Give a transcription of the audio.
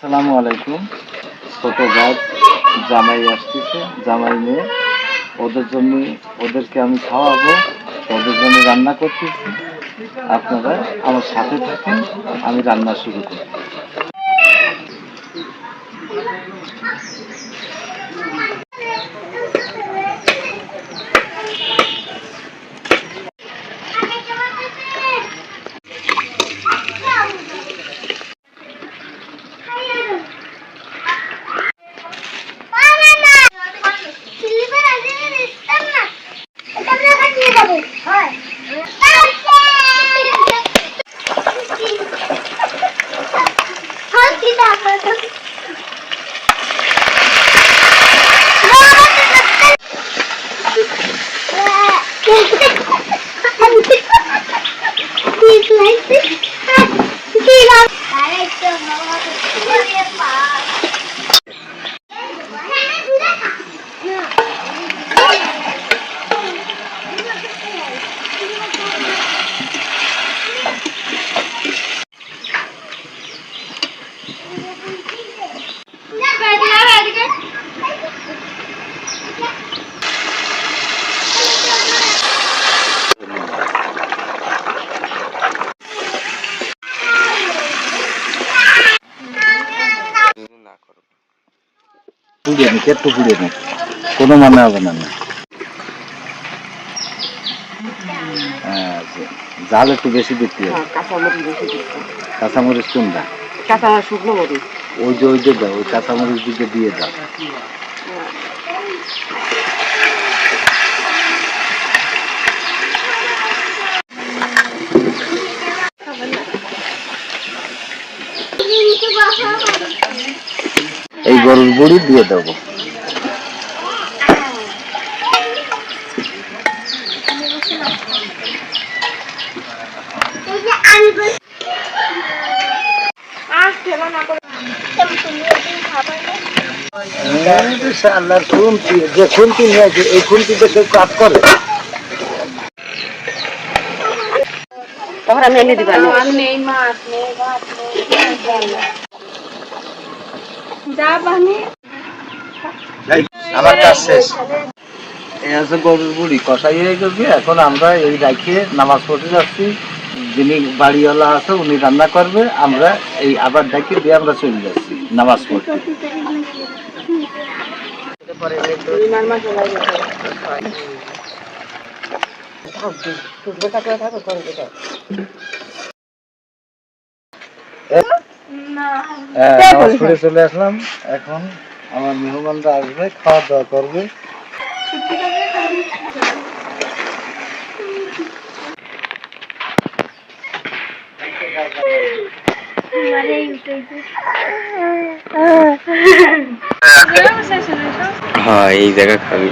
আসসালামু আলাইকুম। ছোটো গাছ জামাই আসতেছে, জামাই নিয়ে ওদের জন্য, ওদেরকে আমি খাওয়াবো, ওদের জন্য রান্না করতেছি। আপনারা আমার সাথে থাকেন, আমি রান্না শুরু করি। 나를 좀 먹어서 죽을 예뻐. পুড়িয়ে নিক একটু পুড়িয়ে নিক কোনো মানে হবে না হ্যাঁ, জাল একটু বেশি দিতে হবে। কাঁচামরিচ দিচ্ছে কাঁচামরিচ কোনটা? কাঁচা ওই যে ওই যে দাও ওই কাঁচামরিচ দিকে দিয়ে দাও। এই গরুর বুড়ি দিয়ে দেবো। আল্লাহর খুন্তি যে খুন্তি নিয়েছে এই খুন্তিতে কেউ কাজ করে? তখন আমি এনে দিবা আমার কাজ শেষ। এই আছে গরুর বুড়ি। কষাই হয়ে গেছে। এখন আমরা এই রাখিয়ে নামাজ পড়তে যাচ্ছি। যিনি বাড়িওয়ালা আছে উনি রান্না করবে। আমরা এই আবার ডাকি দিয়ে আমরা চলে যাচ্ছি নামাজ পড়তে। পড়ে চলে আসলাম। এখন আমার মেহমানরা আসবে খাওয়া দাওয়া করবে। হ্যাঁ এই জায়গা খাবি